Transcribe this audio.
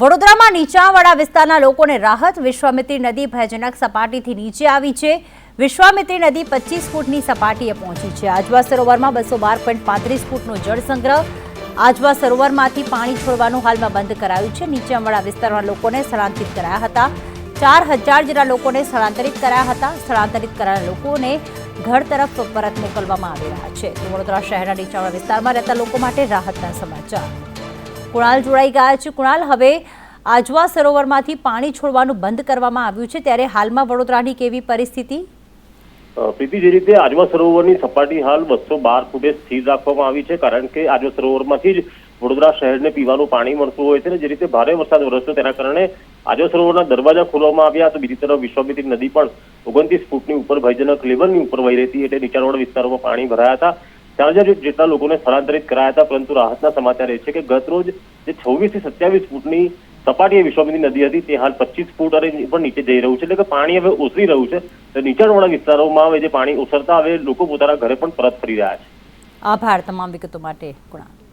વડોદરામાં નીચાણવાળા વિસ્તારના લોકોને રાહત, વિશ્વામિત્રી નદી ભયજનક સપાટીથી નીચે આવી છે. વિશ્વામિત્રી નદી પચીસ ફૂટની સપાટીએ પહોંચી છે. આજવા સરોવરમાં બસો બાર પોઈન્ટ પાંત્રીસ ફૂટનો જળસંગ્રહ આજવા સરોવરમાંથી પાણી છોડવાનું હાલમાં બંધ કરાયું છે. નીચાણવાળા વિસ્તારના લોકોને સ્થળાંતરિત કરાયા હતા. ચાર હજાર જેટલા લોકોને સ્થળાંતરિત કરાયા હતા. સ્થળાંતરિત કરાયેલા લોકોને ઘર તરફ પરત મોકલવામાં આવી રહ્યા છે. વડોદરા શહેરના નીચાણવાળા વિસ્તારમાં રહેતા લોકો માટે રાહતના સમાચાર. કુણાલ જોડાઈ ગયા છે. કુણાલ, હવે આજવા સરોવરમાંથી પાણી છોડવાનું બંધ કરવામાં આવ્યું છે. ત્યારે હાલમાં વડોદરાની કેવી પરિસ્થિતિ? પ્રીતિ, જે રીતે આજવા સરોવરની સપાટી હાલ બસો બાર ફૂટે સ્થિર રાખવામાં આવી છે, કારણ કે આજવા સરોવરમાંથી જ વડોદરા શહેરને પીવાનું પાણી મળતું હોય છે ને જે રીતે ભારે વરસાદ વરસ્યો તેના કારણે આજવા સરોવરના દરવાજા ખોલવામાં આવ્યા તો બીજી તરફ વિશ્વામિત્રી નદી પણ ઓગણત્રીસ ફૂટની ઉપર ભયજનક લેવલની ઉપર વહી રહી હતી. એટલે નીચાણવાળા વિસ્તારોમાં પાણી ભરાયા હતા. ચાર હજાર જેટલા લોકોને સ્થળાંતરિત કરાયા હતા, પરંતુ રાહતના સમાચાર એ છે કે ગત રોજ જે છવ્વીસથી સત્યાવીસ ફૂટની સપાટીએ વિશ્વામિત્રી નદી હતી, તે હાલ પચીસ ફૂટ અને પણ નીચે જઈ રહ્યું છે. એટલે કે પાણી હવે ઓસરી રહ્યું છે. તો નીચાણવાળા વિસ્તારોમાં હવે જે પાણી ઓસરતા, હવે લોકો પોતાના ઘરે પણ પરત ફરી રહ્યા છે. આભાર તમામ વિગતો માટે, કુણાલ.